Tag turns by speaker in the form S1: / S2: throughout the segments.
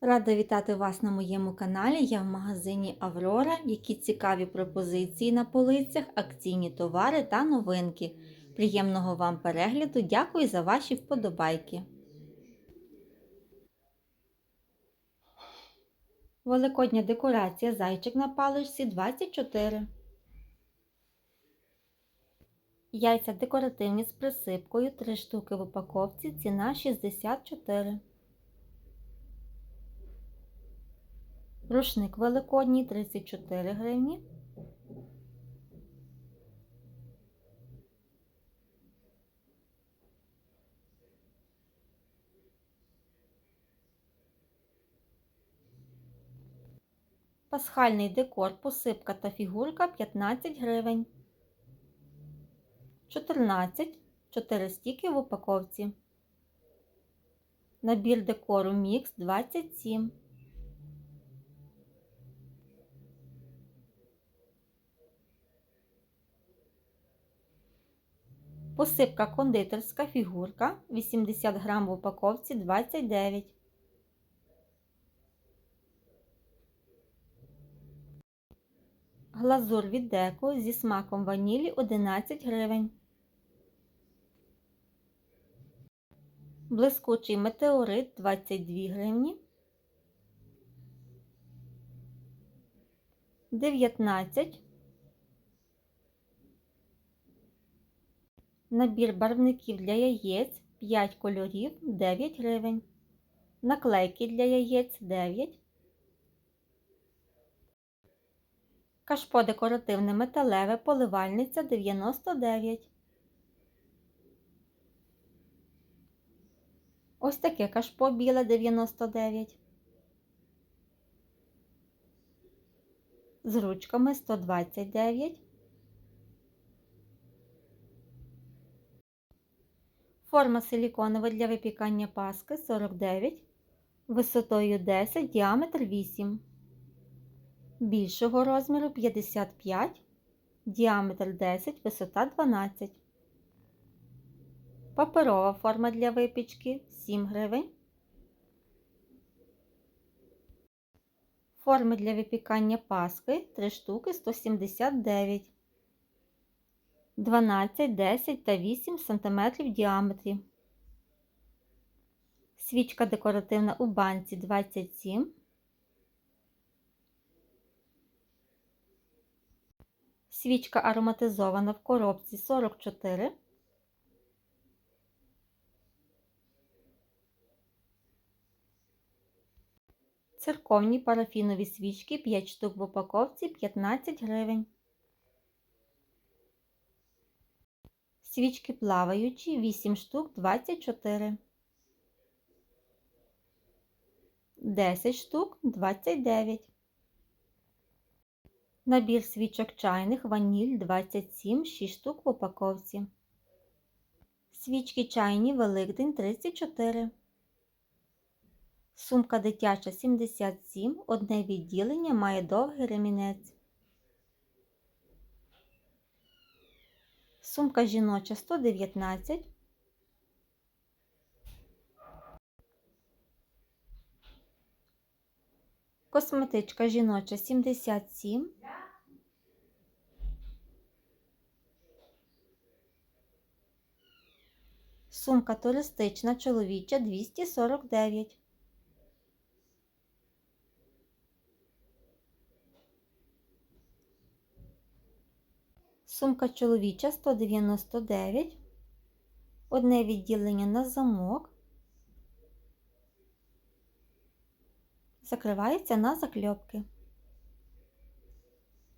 S1: Рада вітати вас на моєму каналі. Я в магазині Аврора. Які цікаві пропозиції на полицях, акційні товари та новинки. Приємного вам перегляду! Дякую за ваші вподобайки. Великодня декорація зайчик на паличці 24. Яйця декоративні з присипкою 3 штуки в упаковці. Ціна 64. Рушник великодній 34 гривні. Пасхальний декор, посипка та фігурка 15 гривень. 14 4 стіки в упаковці. Набір декору мікс 27. Посипка кондитерська фігурка 80 грам в упаковці 29. Глазур від деко зі смаком ванілі 11 гривень. Блискучий метеорит 22 гривні. 19 Набір барвників для яєць 5 кольорів 9 гривень. Наклейки для яєць 9. Кашпо декоративне металеве поливальниця 99. Ось таке кашпо біле 99. З ручками 129. Форма силіконова для випікання паски 49, висотою 10, діаметр 8, більшого розміру 55, діаметр 10, висота 12. Паперова форма для випічки 7 гривень. Форми для випікання паски 3 штуки 179. 12, 10 та 8 см в діаметрі. Свічка декоративна у банці 27. Свічка ароматизована в коробці 44. Церковні парафінові свічки 5 штук в упаковці 15 гривень. Свічки плаваючі 8 штук 24. 10 штук 29. Набір свічок чайних ваніль 27 6 штук в упаковці. Свічки чайні Великдень 34. Сумка дитяча 77. Одне відділення має довгий ремінець. Сумка жіноча 119. Косметичка жіноча 77. Сумка туристична чоловіча 249. Сумка чоловіча 199. Одне відділення на замок. Закривається на закльопки.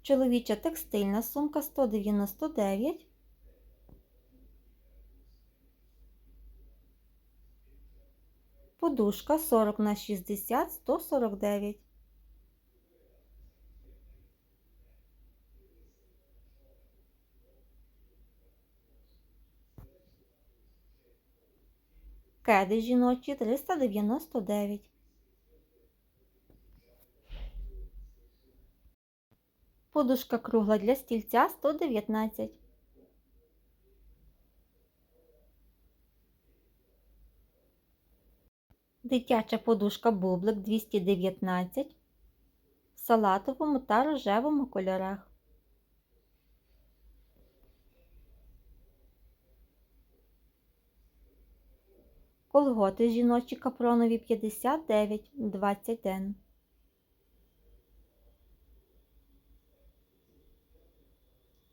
S1: Чоловіча текстильна сумка 199. Подушка 40 на 60 149. Кеди жіночі 399. Подушка кругла для стільця 119. Дитяча подушка бублик 219 в салатовому та рожевому кольорах. Колготи жіночі капронові 59 20 ден.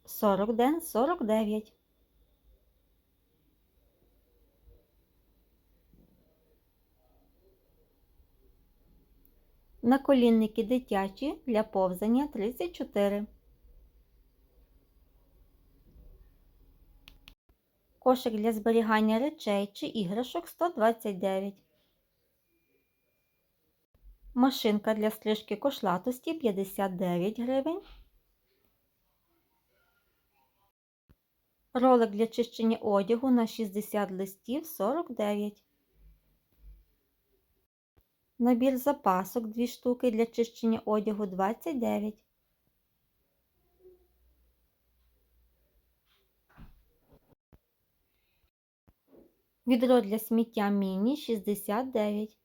S1: Сорок ден сорок дев'ять. Наколінники дитячі для повзання 34. Кошик для зберігання речей чи іграшок 129. Машинка для стрижки кошлатості 59 гривень. Ролик для чищення одягу на 60 листів 49. Набір запасок 2 штуки для чищення одягу 29. Відро для сміття міні 69.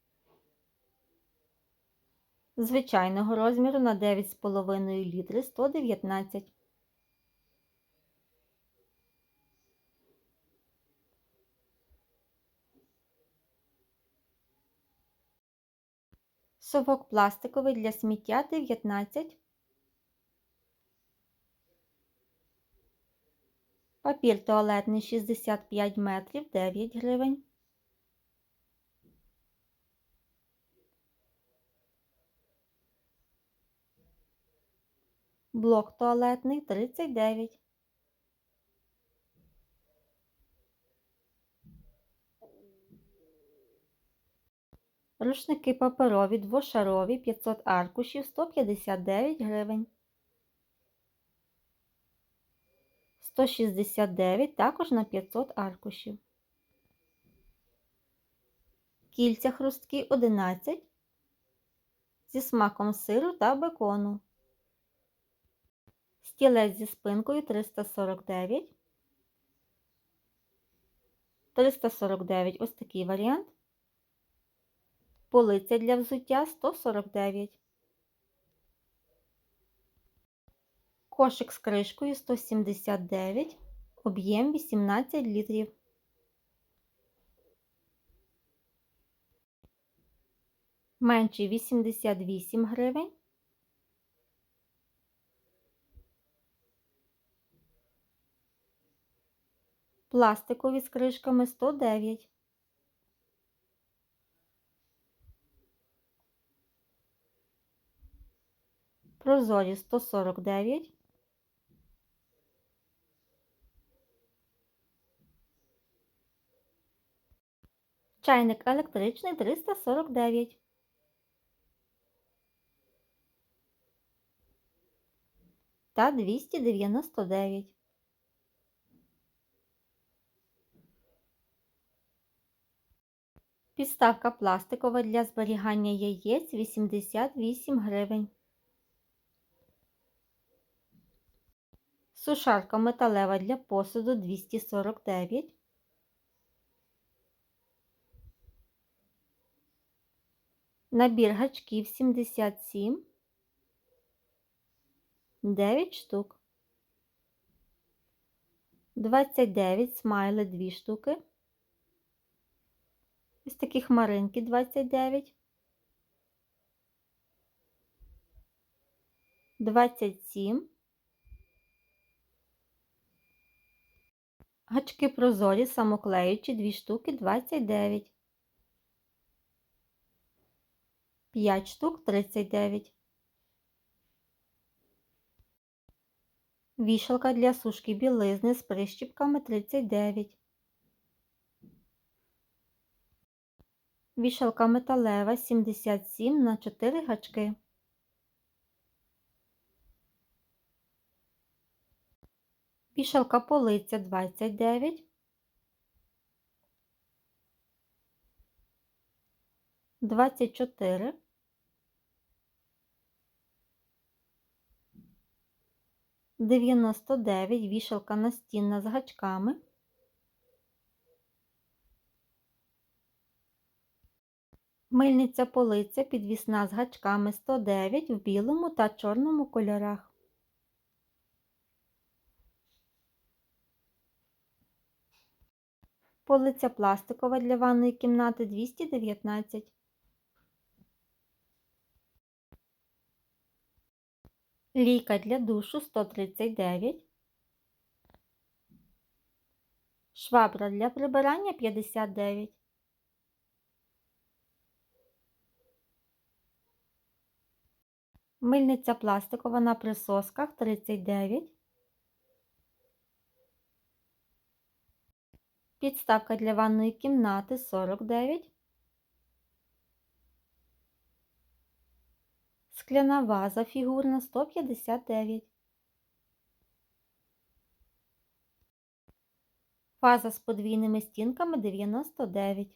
S1: Звичайного розміру на 9,5 літри 119. Совок пластиковий для сміття 19. Папір туалетний 65 метрів 9 гривень. Блок туалетний 39. Рушники паперові двошарові 500 аркушів 159 гривень. 169 також на 500 аркушів. Кільця хрусткі 11 зі смаком сиру та бекону. Стілець зі спинкою 349. 349 ось такий варіант. Полиця для взуття 149. Кошик з кришкою 179, об'єм 18 літрів. Менший 88 гривень. Пластикові з кришками 109. Прозорі 149. Чайник електричний 349. Та 299. Підставка пластикова для зберігання яєць 88 гривень. Сушарка металева для посуду 249. Набір гачків 77. 9 штук. 29 смайли 2 штуки. Ось такі хмаринки 29. 27. Гачки прозорі, самоклеючі 2 штуки 29. 5 штук 39. Вішалка для сушки білизни з прищіпками 39. Вішалка металева 77 на 4 гачки. Вішалка полиця 29. Двадцять чотири. Дев'яносто дев'ять. Вішалка настінна з гачками. Мильниця полиця підвісна з гачками 109 в білому та чорному кольорах. Полиця пластикова для ванної кімнати 219. Лійка для душу 139. Швабра для прибирання 59. Мильниця пластикова на присосках 39. Підставка для ванної кімнати 49. Скляна ваза фігурна 159. Ваза з подвійними стінками 99.